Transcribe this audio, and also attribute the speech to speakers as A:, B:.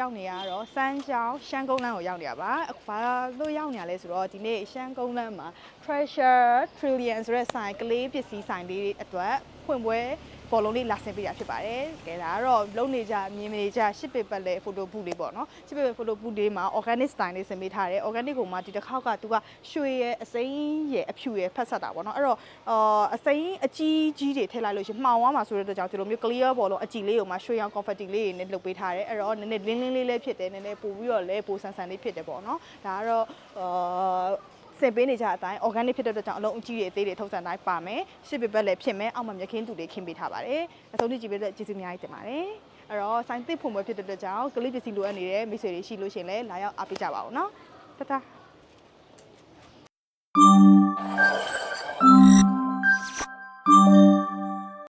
A: ရောက်နေရတော့စမ်းချောင်းရှမ်းကုန်းလမ်းကိုရောက်နေရပါအခုဘာလို့ရောက်နေရလဲဆိုတော့ဒီနေ့ရှမ်းကုန်းလမ်းမှာ Treasure Trillion ဆိုတဲ့ဆိုင်ကလေးပစ္စည်းဆိုင်လေးအတွက်ဖွင့်ပွဲ ဘောလုံးလေးလာဆင်ပေးတာဖြစ်ပါတယ်။ကဲဒါကတော့လုံနေကြမြင်နေကြရှစ်ပေပတ်လဲဖိုတိုဘူးလေးပေါ့နော်။ရှစ်ပေပတ်ဖိုတိုဘူးလေးမှာ organic style လေးဆင်ပေးထားတယ်။ organic ကိုမှဒီတစ်ခေါက်ကသူကရွှေရဲ့အစိမ်းရဲ့အဖြူရဲ့ဖက်ဆက်တာပေါ့နော်။အဲ့တော့အာအစိမ်းအကြီးကြီးတွေထည့်လိုက်လို့ရှရင်မှောင်သွားမှာဆိုတဲ့အတွက်ကြောင့်ဒီလိုမျိုး clear ဘောလုံးအကြည်လေးကိုမှရွှေရောင် confetti လေးတွေနဲ့လုပ်ပေးထားတယ်။အဲ့တော့နည်းနည်းလင်းလင်းလေးလေးဖြစ်တယ်နည်းနည်းပို့ပြီးတော့လဲပိုဆန်ဆန်လေးဖြစ်တယ်ပေါ့နော်။ဒါကတော့အာ စင်ပေးနေကြအတိုင်း organic ဖြစ်တဲ့အတွက်ကြောင့်အလုံးအကြီးတွေအသေးတွေထုတ်ဆန်တိုင်းပါမယ်ရှစ်ပေပတ်လည်းဖြစ်မယ်အောက်မှာမြက်ခင်းတူတွေခင်းပေးထားပါတယ်အဆုံးထိကြည့်ပေးတဲ့ကျေးဇူးအများကြီးတင်ပါတယ်အဲ့တော့စိုင်းသစ်ဖွံ့ပွဲဖြစ်တဲ့အတွက်ကြောင့်ကလေးပစ္စည်းလိုအပ်နေတဲ့မိတ်ဆွေတွေရှိလို့ရှရင်လဲလာရောက်အားပေးကြပါဦးနော်တတာ